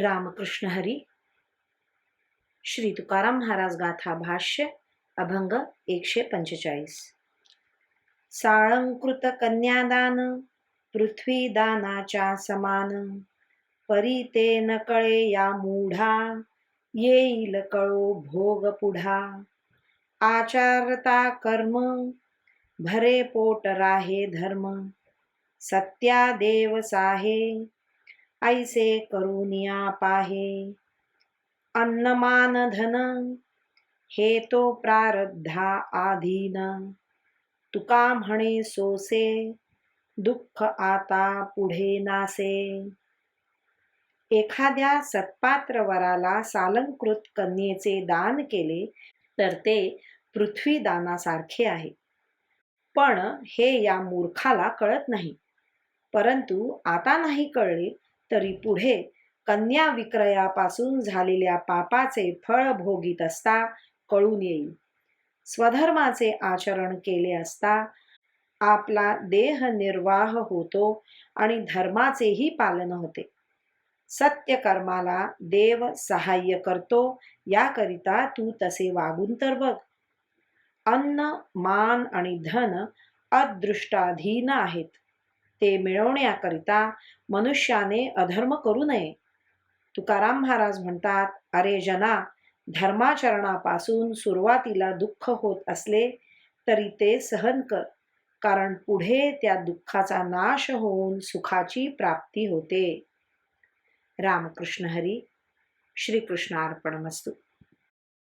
रामकृष्ण हरी। श्री तुकाराम महाराज गाथा भाष्य अभंग एकशे पंचेचाळीस। साळंकृत कन्यादान पृथ्वी दानाच्या समान। परी ते न कळे या मूढा येईल कळो भोग पुढा। आचारता कर्म भरे पोट राहे धर्म। सत्या देव साहे ऐसे करुनिया पाहे. अन्नमान धन हे तो प्रारब्धा आधीन. तुका म्हणे सोसे दुःख आता पुढे नासे. एखाद्या सत्पात्र वराला सालंकृत कन्येचे दान केले तर ते पृथ्वी दानासारखे आहे. पण हे या मूर्खाला कळत नाही. परंतु आता नाही कळले तरी पुढे कन्या विक्रयापासून झालेल्या पापाचे फळ भोगीत असता कळून येईल. स्वधर्माचे आचरण केले असता आपला देह निर्वाह होतो आणि धर्माचेही पालन होते. सत्य कर्माला देव सहाय्य करतो याकरिता तू तसे वागून तर बघ. अन्न मान आणि धन अदृष्टाधीन आहेत. ते मिळवण्याकरिता मनुष्याने अधर्म करू नये. तुकाराम महाराज म्हणतात अरे जना धर्माचरणापासून सुरुवातीला दुःख होत असले तरी ते सहन कर कारण पुढे त्या दुःखाचा नाश होऊन सुखाची प्राप्ती होते. रामकृष्ण हरी श्रीकृष्ण